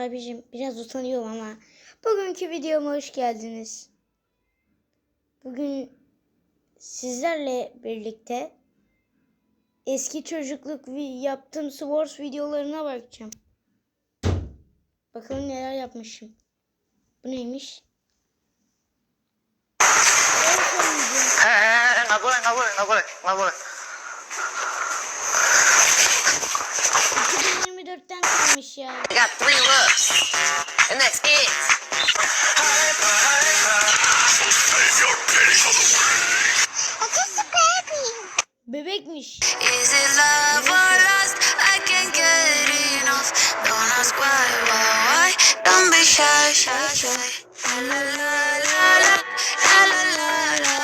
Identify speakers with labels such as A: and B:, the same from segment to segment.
A: Abicim biraz utanıyorum ama bugünkü videoma hoş geldiniz. Bugün sizlerle birlikte eski çocukluk yaptığım sports videolarına bakacağım. Bakalım neler yapmışım. Bu neymiş?
B: Eh, eh, eh, nggak boleh, nggak boleh, nggak
A: dörtten kalmış ya.
B: I got three looks. And that's it.
A: Bebekmiş.
C: Is it love or lust? I can't get enough. Don't ask why, why, why. Don't be shy, shy, shy. La la la la, la la la la,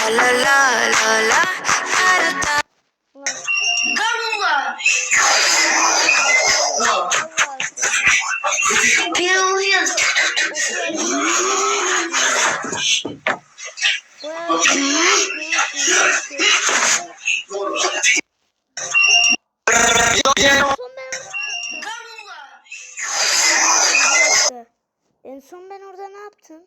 C: la la la la, la la la. Gamla la.
A: Ulan En son ben orada ne yaptım?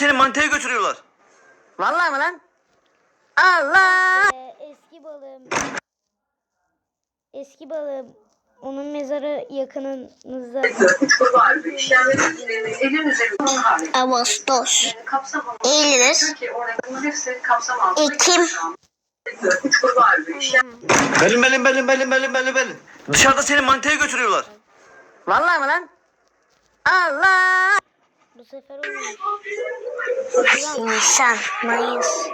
D: Seni mantıya götürüyorlar.
B: Vallahi mi lan? Allah!
A: Ee, eski balım. Eski balım. Onun mezarı yakınınızda.
E: Ağustos, Eylül, Ekim,
D: Benim benim benim benim benim benim benim. Dışarıda seni mantıya götürüyorlar.
B: Vallahi mi lan? Allah!
A: Bu sefer olmuyor.
E: Nisan, Mayıs.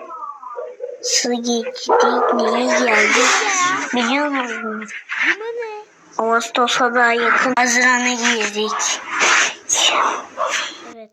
E: Su geçti, neye geldi biliyor musun?
A: Bu ne?
E: Ağustos'a daha yakın Haziran'a girdik.
A: Evet.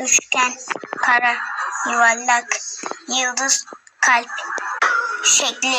E: Üçgen, kara, yuvarlak, yıldız, kalp şekli.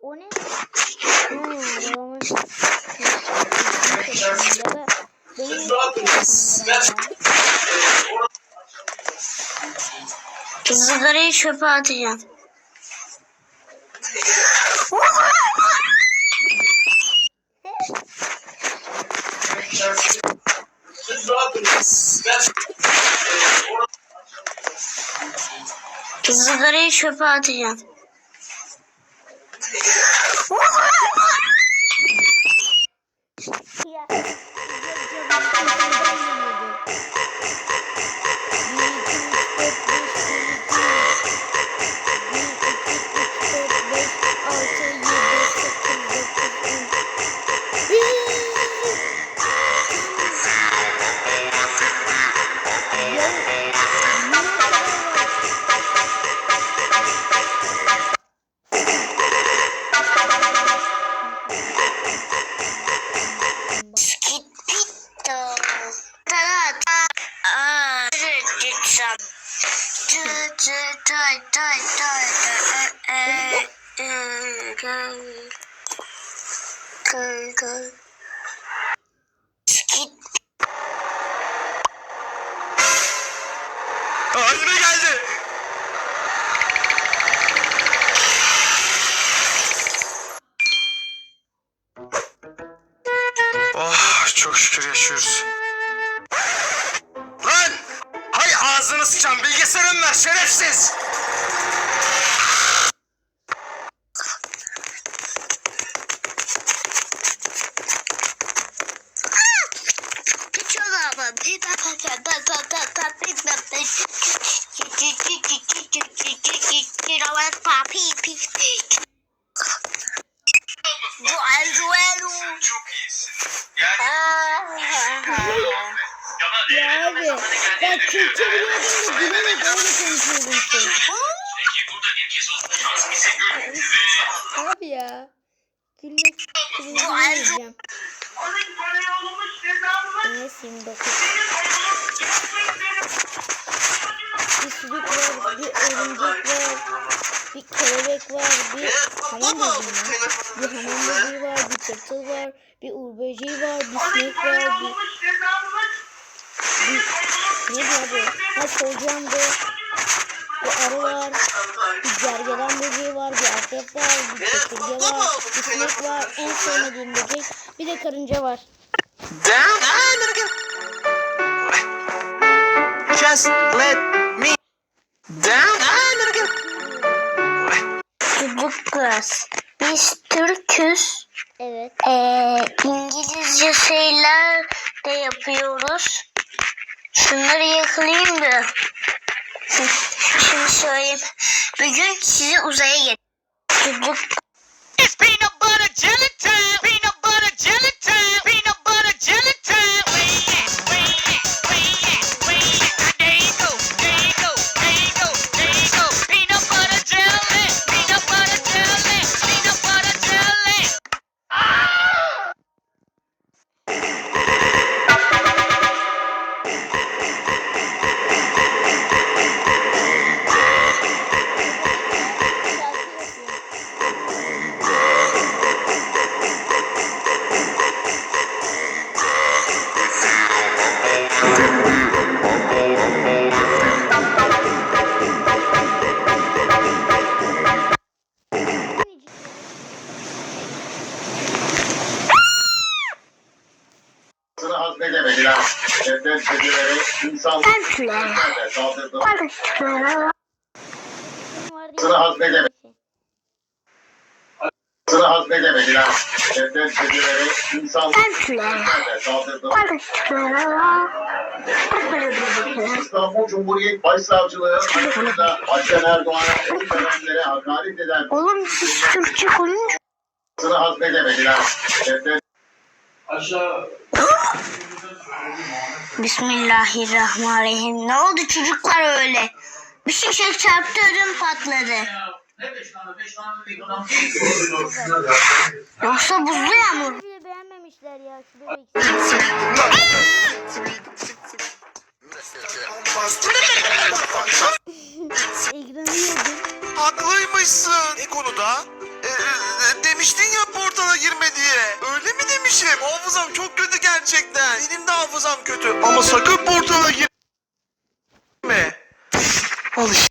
E: O
A: ne? Hmm, babamın... Ya da benim...
E: Kızları çöpe atacağım. Sigarayı çöpe atacağım.
A: Ya.
D: Oh çok şükür yaşıyoruz. Lan! Hay ağzını sıçan bilgisayarını ver şerefsiz.
A: Örümcek var, bir kelebek var, bir hamam böceği var. Bir hamam böceği var, bir tırtıl var, bir uğur böceği var, bir sinek var, bir... bir ne diyor bu? Ha solucan bu. Bir arı var, bir gergedan böceği var, bir akrep var, bir çekirge var, bir sinek var, en sevmediğim böcek, bir de karınca var.
D: Just let me down.
E: Çocuk kız. Biz Türküz.
A: Evet.
E: Ee, İngilizce şeyler de yapıyoruz. Şunları yakalayayım da. Şimdi söyleyeyim. Bugün sizi uzaya getirdim. Çocuk
B: It's peanut butter jelly time.
F: Devlet kedileri insan
E: Pempiler.
F: saldırdı.
A: Var
F: Sını
A: diye.
F: hazmedemediler. Devlet kedileri insan
E: Pempiler.
F: saldırdı. İstanbul Cumhuriyet Başsavcılığı hakkında Başkan Erdoğan'a oy verenlere hakaret eden
E: Oğlum siz Türkçe konuş.
F: sını hazmedemediler.
E: Bismillahirrahmanirrahim. Ne oldu çocuklar öyle? Bir şişe çarptı ödüm patladı. Yoksa buzlu yağmur.
A: Bile beğenmemişler ya. Ekranı yedim.
D: Haklıymışsın. Ne konuda? demiştin ya portala girme diye. Öyle mi
E: demişim? Hafızam çok kötü gerçekten. Benim de hafızam kötü. Ama sakın portala girme. Al işte.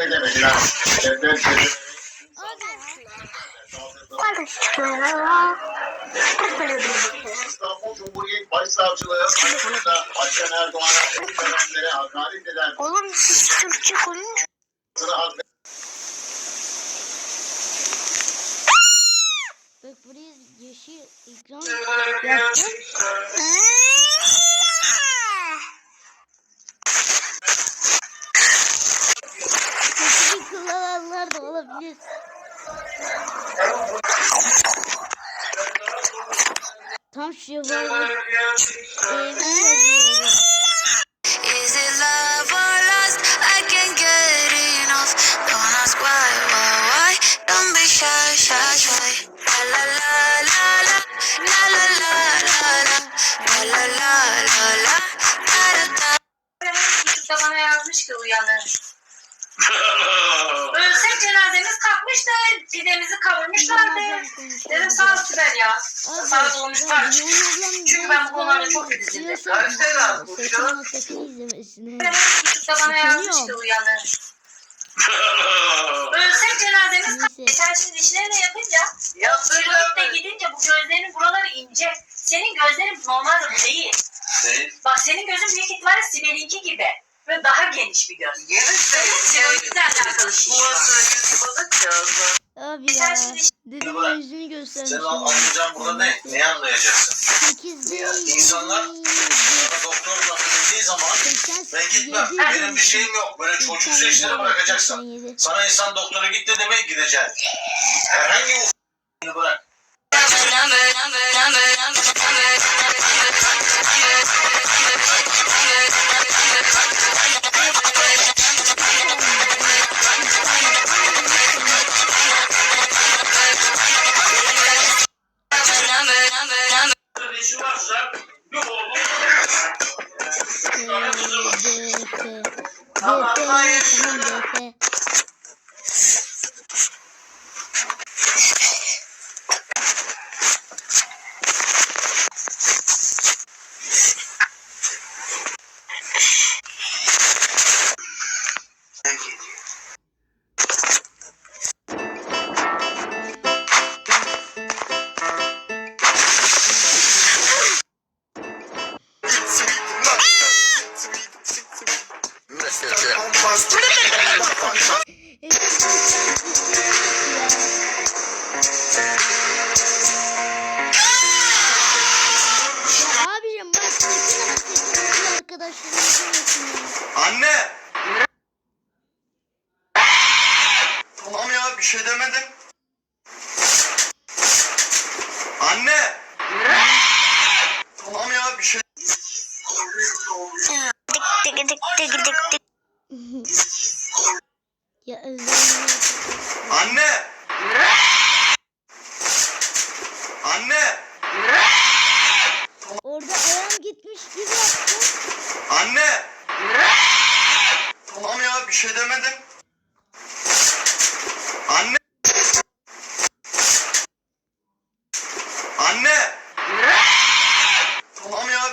F: Arkadaşlar. İstanbul Cumhuriyet Başsavcılığı
G: yeşil ikram yapacak. Kötü kullananlar da olabilir. Tam
H: şivalı evini alıyorum. işte uyanır. Ölsek cenazemiz kalkmıştı. Cidemizi kavurmuşlardı. Dedim sağ ol Sibel ya. Sana dolmuş. Çünkü ben bu konularda çok
G: iyi dizildim. Kaçta lan
H: bu şu an? YouTube'da uyanır. Ölsek cenazemiz
G: kalkmış.
H: Sen şimdi dişlerini yapınca Yaptırda gidince bu gözlerinin buraları ince. Senin gözlerin normalde bu değil. Bak senin gözün büyük ihtimalle Sibel'inki gibi ve daha geniş bir göz. Yeni teoriyle alakalı şey.
G: Bu
H: Abi
G: ya. Dedim yüzünü göstermiş.
A: Sen anlayacağın burada ne? Neyi anlayacaksın?
G: 8
A: ya, insanlar bana doktor zaman ben gitmem. Benim bir şeyim yok. Böyle çocuksu işlere bırakacaksın. Sana insan doktora git de demeye gideceksin. Herhangi bir bırak.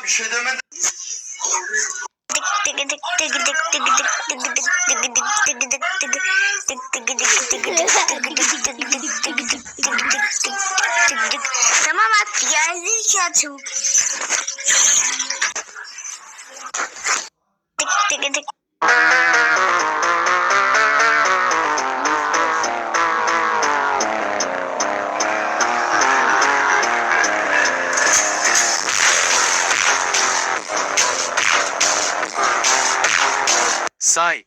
E: bir şey demedim. Tamam at geldi ki atım. Tık tık tık.
A: Psych.
I: için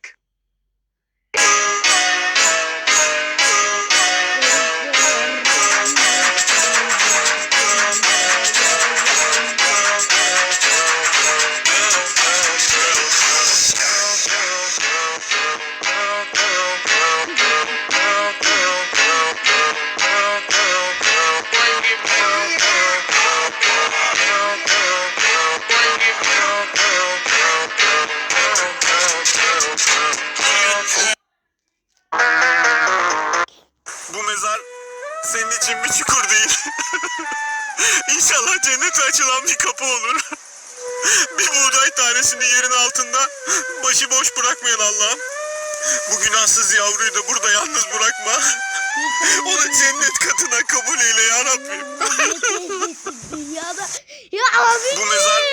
I: cennet katına kabul eyle ya Rabbim.
A: Rahmet eylesin dünyada. Ya abi.
I: Bu mezar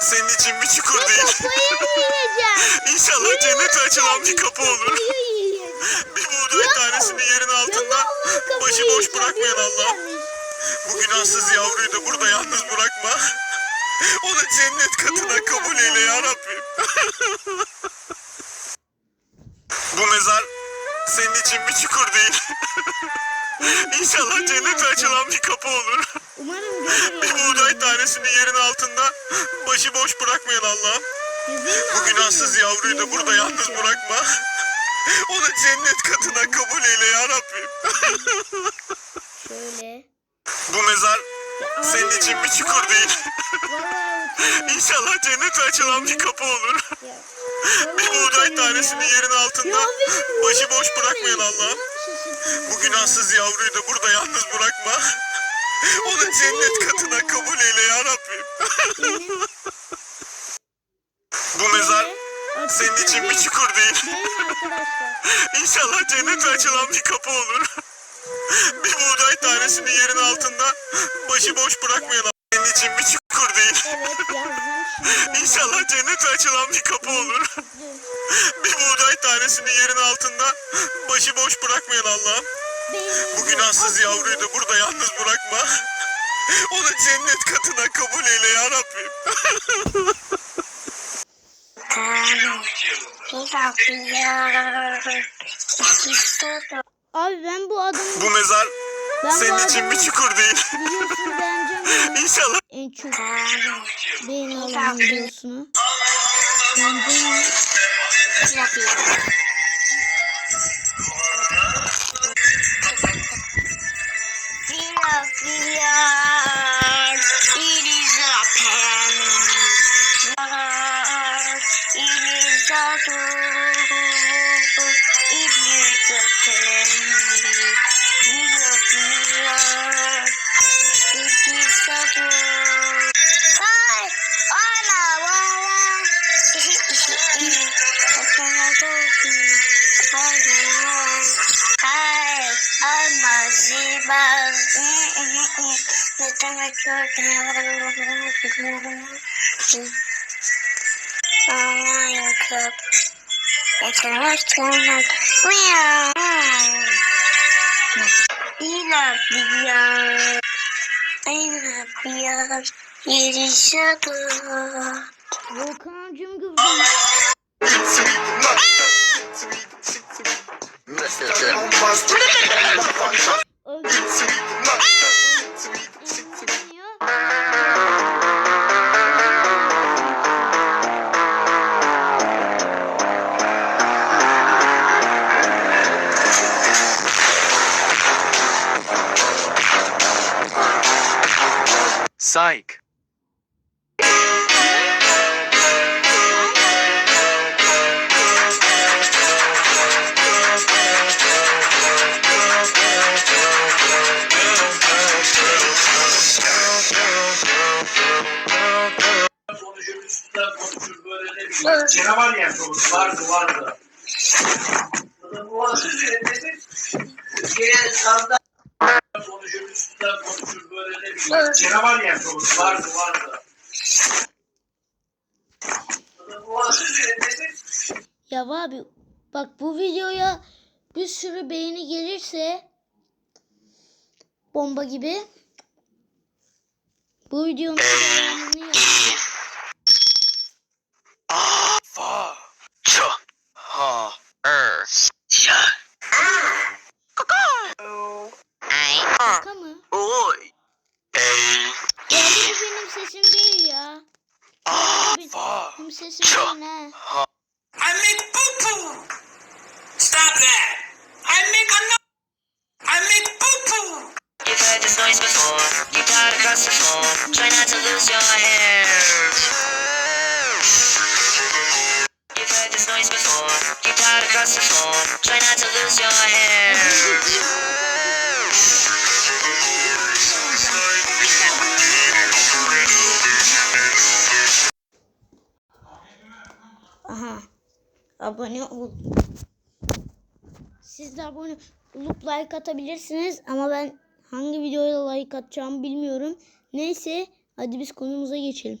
I: senin için bir çukur değil.
A: Kafayı yiyeceğim.
I: İnşallah cennete açılan bir kapı olur. Bir buğday tanesini yerin altında başıboş bırakmayan Allah'ım. Bu günahsız yavruyu da burada yalnız bırakma. Onu cennet katına kabul eyle ya Rabbim. Bu mezar senin için bir çukur değil. İnşallah cennete açılan bir kapı olur.
A: Umarım
I: Bir buğday tanesini yerin altında başıboş bırakmayan Allah'ım. Bu günahsız yavruyu da burada yalnız bırakma. Onu cennet katına kabul eyle ya Rabbim.
A: Şöyle.
I: Bu mezar senin için bir çukur değil. İnşallah cennete açılan bir kapı olur. Bir buğday tanesini yerin altında başıboş
A: bu-
I: bırakmayan Allah'ım. Bu günahsız yavruyu da burada yalnız bırakma. Onu cennet katına kabul eyle ya Rabbim. Bu mezar senin için bir çukur değil. İnşallah cennete açılan bir kapı olur. Bir buğday tanesini yerin altında başıboş bırakmayan. Senin için bir çukur değil.
A: Evet yazdım şimdi.
I: İnşallah cennete açılan bir kapı olur. Bir buğday tanesini yerin altında başıboş bırakmayan Allah'ım.
A: Benim-
I: Bu günahsız yavruyu da burada yalnız bırakma. Onu cennet katına kabul eyle ya Rabbim.
A: Abi ben bu adamı
I: Bu mezar
A: ben
I: senin için bir çukur değil. İnşallah
A: En çok beğeni alan videosunu. Beğeneceğim ya.
E: It
A: Volkancım kızım. Öldü.
I: Psych.
J: Sonucun üstünden konuşur böyle ne bileyim. Gene var ya sonuç vardı vardı. Sonucun üstünden konuşur böyle ne bileyim. Gene var ya sonuç vardı vardı.
A: Ya abi bak bu videoya bir sürü beğeni gelirse bomba gibi bu videonun devamını.
B: Ha. Er. Ya.
A: Şaka mı?
B: Oy. Ey.
A: Ya bu benim sesim değil ya.
B: Ah.
A: Benim, sesim değil ha.
B: I make poo poo. Stop that. I make a no. I make poo poo. You've heard this noise before. You got across the floor. Try not to lose your hair. You've heard this noise before. You got across the floor. Try not to lose your hair.
A: Aha. Abone ol. Siz de abone olup like atabilirsiniz ama ben hangi videoya like atacağımı bilmiyorum. Neyse hadi biz konumuza geçelim.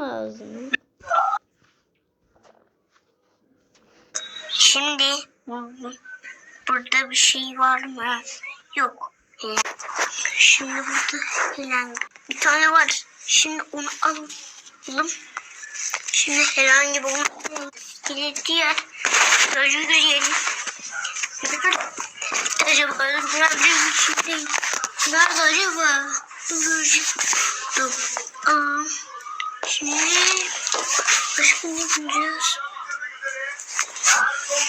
A: Ağzını.
E: Şimdi burada bir şey var mı? Yok. Şimdi burada herhangi bir tane var. Şimdi onu alalım. Şimdi herhangi bir onu alalım. diğer gözü yürüyelim. Acaba şey değil. Nerede acaba? Dur. Aa, Şimdi başka ne bulacağız?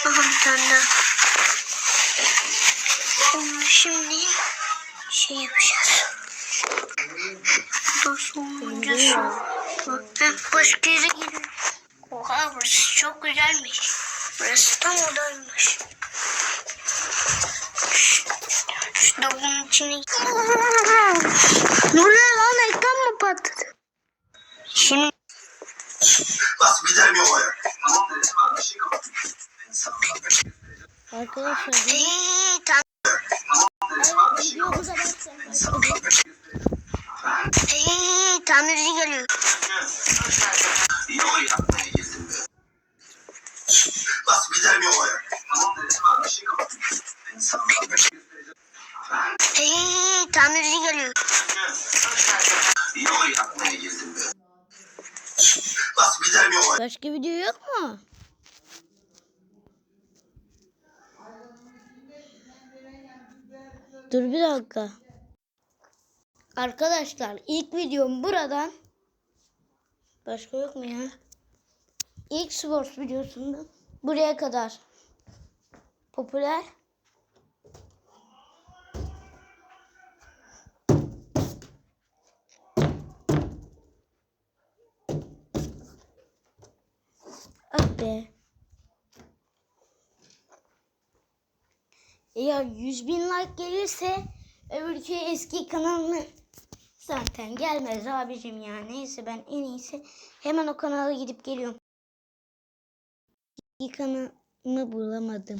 E: Aha bir tane daha. Onu şimdi şey yapacağız. Bu da sonuncusu. Heh, başka yere gidelim. Oha burası çok güzelmiş. Burası tam odaymış. Şurada bunun içine... Ne
A: dakika. Arkadaşlar ilk videom buradan. Başka yok mu ya? İlk sports videosunda buraya kadar. Popüler. Ah be. Eğer 100 bin like gelirse öbürkü eski kanalını zaten gelmez abicim ya. Neyse ben en iyisi hemen o kanala gidip geliyorum. İlk kanalımı bulamadım.